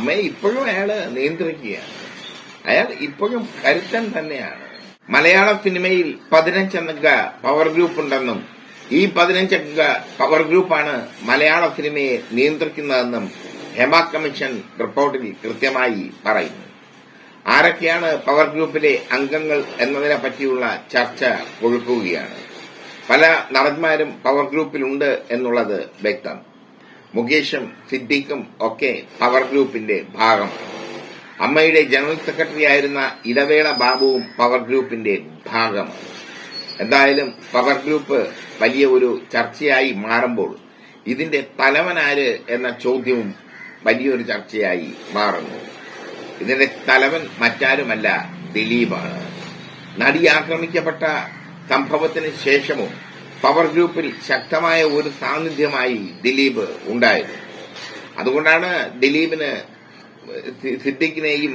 അമ്മയെ ഇപ്പോഴും അയാൾ നിയന്ത്രിക്കുകയാണ്. അയാൾ ഇപ്പോഴും കരുത്തൻ തന്നെയാണ്. മലയാള സിനിമയിൽ പതിനഞ്ചംഗ പവർ ഗ്രൂപ്പ് ഉണ്ടെന്നും ഈ പതിനഞ്ചംഗ പവർ ഗ്രൂപ്പാണ് മലയാള സിനിമയെ നിയന്ത്രിക്കുന്നതെന്നും ഹെമ കമ്മീഷൻ റിപ്പോർട്ടിൽ കൃത്യമായി പറയുന്നു. ആരൊക്കെയാണ് പവർ ഗ്രൂപ്പിലെ അംഗങ്ങൾ എന്നതിനെ പറ്റിയുള്ള ചർച്ച കൊഴുക്കുകയാണ് പല നടന്മാരും പവർ ഗ്രൂപ്പിലുണ്ട് എന്നുള്ളത് വ്യക്തം. മുകേഷും സിദ്ദീഖും ഒക്കെ പവർ ഗ്രൂപ്പിന്റെ ഭാഗം. അമ്മയുടെ ജനറൽ സെക്രട്ടറി ആയിരുന്ന ഇടവേള ബാബുവും പവർ ഗ്രൂപ്പിന്റെ ഭാഗം. എന്തായാലും പവർ ഗ്രൂപ്പ് വലിയ ഒരു ചർച്ചയായി മാറുമ്പോൾ ഇതിന്റെ തലവനാര് എന്ന ചോദ്യവും വലിയൊരു ചർച്ചയായി മാറുന്നു. ഇതിന്റെ തലവൻ മറ്റാരുമല്ല ദിലീപാണ്. നടി ആക്രമിക്കപ്പെട്ട സംഭവത്തിന് ശേഷവും പവർ ഗ്രൂപ്പിൽ ശക്തമായ ഒരു സാന്നിധ്യമായി ദിലീപ് ഉണ്ടായിരുന്നു അതുകൊണ്ടാണ് ദിലീപിന് സിദ്ദിഖിനെയും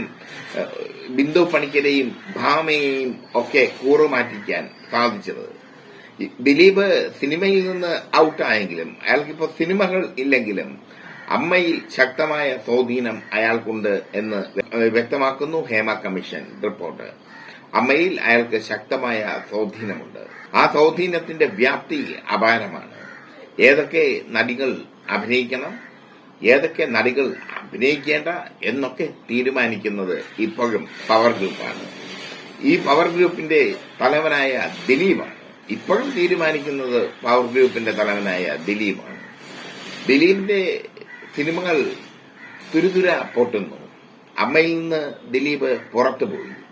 ബിന്ദു പണിക്കരെയും ഭാമയെയും ഒക്കെ കൂറുമാറ്റിക്കാൻ സാധിച്ചത്. ദിലീപ് സിനിമയിൽ നിന്ന് ഔട്ടായെങ്കിലും അയാൾക്കിപ്പോ സിനിമകൾ ഇല്ലെങ്കിലും അമ്മയിൽ ശക്തമായ സ്വാധീനം അയാൾക്കുണ്ട് എന്ന് വ്യക്തമാക്കുന്നു ഹേമ കമ്മീഷൻ റിപ്പോർട്ട്. അമ്മയിൽ അയാൾക്ക് ശക്തമായ സ്വാധീനമുണ്ട്. ആ സ്വാധീനത്തിന്റെ വ്യാപ്തി അപാരമാണ്. ഏതൊക്കെ നടികൾ അഭിനയിക്കണം ഏതൊക്കെ നടികൾ അഭിനയിക്കേണ്ട എന്നൊക്കെ തീരുമാനിക്കുന്നത് ഇപ്പോഴും പവർ ഗ്രൂപ്പാണ്. ഈ പവർ ഗ്രൂപ്പിന്റെ തലവനായ ദിലീപാണ്. ഇപ്പോഴും തീരുമാനിക്കുന്നത് പവർ ഗ്രൂപ്പിന്റെ തലവനായ ദിലീപാണ്. ദിലീപിന്റെ സിനിമകൾ തുരുതുര പൊട്ടുന്നു. അമ്മയിൽ നിന്ന് ദിലീപ് പുറത്തുപോയി.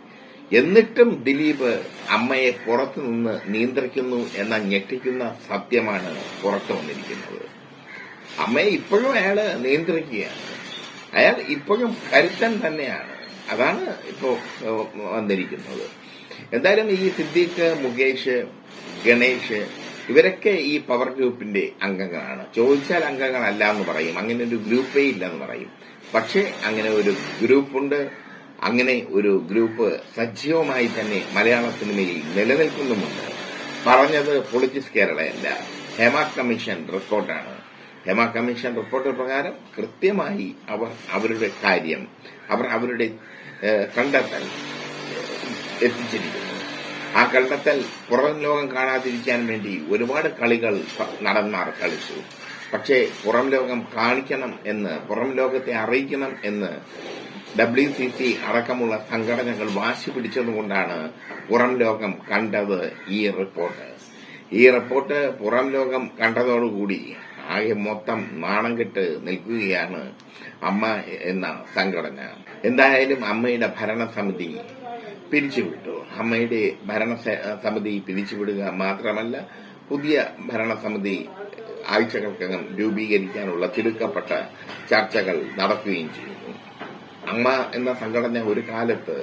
എന്നിട്ടും ദിലീപ് അമ്മയെ പുറത്തുനിന്ന് നിയന്ത്രിക്കുന്നു എന്ന ഞെട്ടിക്കുന്ന സത്യമാണ് പുറത്തു വന്നിരിക്കുന്നത്. അമ്മയെ ഇപ്പോഴും അയാൾ നിയന്ത്രിക്കുകയാണ്. അയാൾ ഇപ്പോഴും കരുത്തൻ തന്നെയാണ്. അതാണ് ഇപ്പോ വന്നിരിക്കുന്നത്. എന്തായാലും ഈ സിദ്ദീഖ് മുകേഷ് ഗണേഷ് ഇവരൊക്കെ ഈ പവർ ഗ്രൂപ്പിന്റെ അംഗങ്ങളാണ്. ചോദിച്ചാൽ അംഗങ്ങളല്ല എന്ന് പറയും. അങ്ങനെ ഒരു ഗ്രൂപ്പേ ഇല്ലെന്ന് പറയും. പക്ഷേ അങ്ങനെ ഒരു ഗ്രൂപ്പുണ്ട്. അങ്ങനെ ഒരു ഗ്രൂപ്പ് സജീവമായി തന്നെ മലയാള സിനിമയിൽ നിലനിൽക്കുന്നുമുണ്ട്. പറഞ്ഞത് പൊളിറ്റിക്സ് കേരളയല്ല. ഹേമ കമ്മീഷൻ റിപ്പോർട്ടാണ് ഹേമ കമ്മീഷൻ റിപ്പോർട്ട് പ്രകാരം കൃത്യമായി അവർ അവരുടെ കാര്യം അവർ അവരുടെ കണ്ടെത്തൽ എത്തിച്ചിരിക്കുന്നു. ആ കണ്ടെത്തൽ പുറം ലോകം കാണാതിരിക്കാൻ വേണ്ടി ഒരുപാട് കളികൾ നടന്മാർ കളിച്ചു. പക്ഷേ പുറം ലോകം കാണിക്കണം എന്ന് പുറം ലോകത്തെ അറിയിക്കണം എന്ന് ഡബ്ല്യു സി സി അടക്കമുള്ള സംഘടനകൾ വാശി പിടിച്ചതുകൊണ്ടാണ് പുറം ലോകം കണ്ടത് ഈ റിപ്പോർട്ട്. ഈ റിപ്പോർട്ട് പുറം ലോകം കണ്ടതോടുകൂടി ആകെ മൊത്തം നാണം കെട്ട് നിൽക്കുകയാണ് അമ്മ എന്ന സംഘടന. എന്തായാലും അമ്മയുടെ ഭരണസമിതി പിരിച്ചുവിട്ടു. അമ്മയുടെ ഭരണ സമിതി പിരിച്ചുവിടുക മാത്രമല്ല പുതിയ ഭരണസമിതി ആഴ്ചകൾക്കകം രൂപീകരിക്കാനുള്ള തിടുക്കപ്പെട്ട ചർച്ചകൾ നടക്കുകയും ചെയ്യുന്നു അമ്മ എന്ന സംഘടന ഒരു കാലത്ത്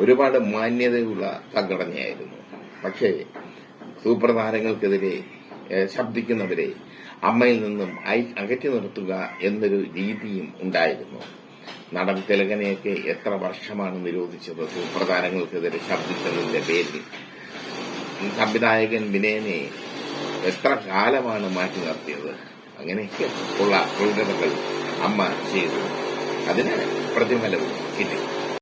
ഒരുപാട് മാന്യതയുള്ള സംഘടനയായിരുന്നു. പക്ഷേ സൂപ്പർ താരങ്ങൾക്കെതിരെ ശബ്ദിക്കുന്നവരെ അമ്മയിൽ നിന്നും അകറ്റി നിർത്തുക എന്നൊരു രീതിയും ഉണ്ടായിരുന്നു. നടൻ തിലകനെയൊക്കെ എത്ര വർഷമാണ് നിരോധിച്ചത് സൂപ്പർ താരങ്ങൾക്കെതിരെ ശബ്ദിച്ചതിന്റെ പേരിൽ? സംവിധായകൻ വിനയനെ എത്ര കാലമാണ് മാറ്റി നിർത്തിയത്? അങ്ങനെയൊക്കെ ഉള്ള ക്രൂരതകൾ അമ്മ ചെയ്തു. അതിന് പ്രതിഫലവും കിട്ടി.